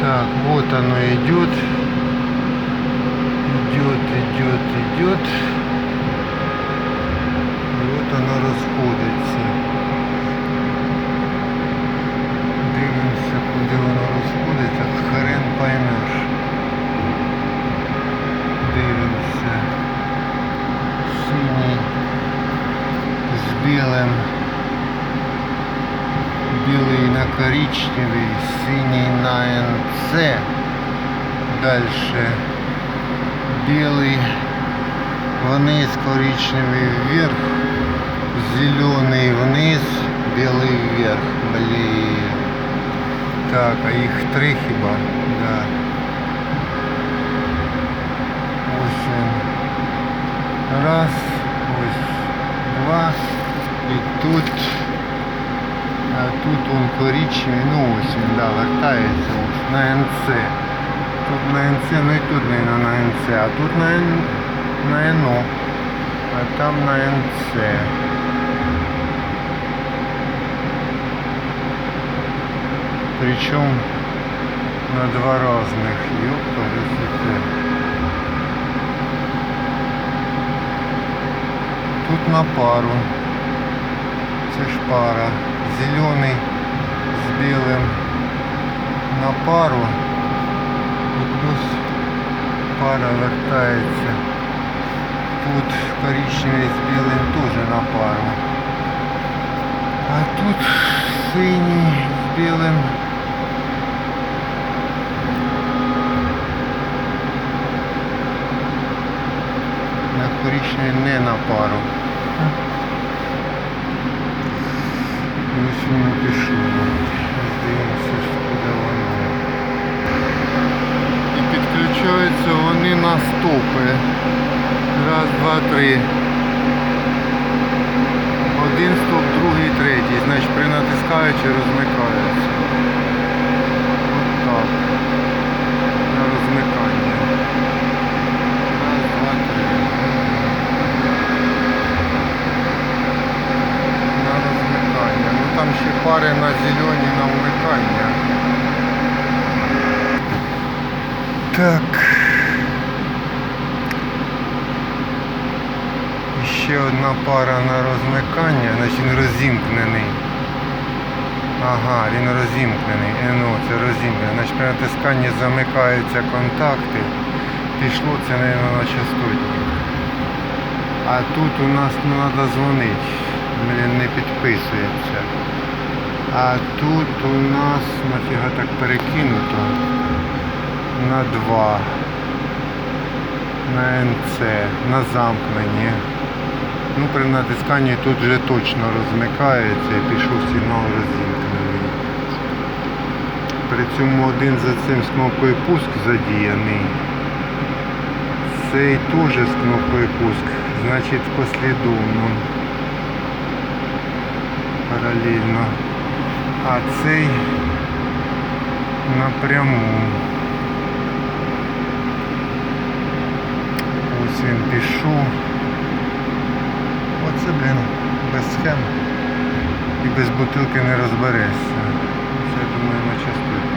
Так, вот оно идет. Идет, идет, идет. И вот оно розходиться. Дивимося, куди воно розходиться, хрен поймеш. Дивимося. Синій з білим. Білий на коричневий, синій на НЦ. Дальше белый вниз, коричневый вверх, зеленый вниз, белый вверх. Блин. Так, а їх три хіба? Да. Ось він. Раз, ось два. І тут. А тут он коричневий, ну ось він, да, вертається ось на НЦ. Тут на НЦ, ну і тут не на НЦ, а тут на, Н, на НО, а там на НЦ. Причем на два разных. Ёпта, Тут на пару. Це ж пара. Зелений з білим на пару. І плюс пара вертається. Тут коричневий з білим теж на пару. А тут синій з білим. На коричневий не на пару. Ось воно пішло. Дивимося, куди воно. І підключаються вони на стопи. Раз, два, три. Один стоп, другий, третій. Значить при натискаючи розмикаються. От так. На розмикання. Раз, два, три. На розмикання. Ну пари на зелені на вмикання. Так. Ще одна пара на розмикання, значить він розімкнений. Ага, він розімкнений. Е, Ну, це розімкнений. Значить при натисканні замикаються контакти. Пішло це, мабуть, на частотник. А тут у нас треба дзвонити. Блін, не підписується. А тут у нас нафіга так перекинуто на 2 на НЦ, на замкненні. Ну, при натисканні тут вже точно розмикається і пішов сигнал розімкнений. При цьому один за цим з кнопкою пуск задіяний. Цей теж з кнопкою пуск, значить послідовно. Паралельно. А цей напряму. Ось він пішов. Оце, блін, без схем і без бутилки не розберешся. Це, я думаю, на частоті.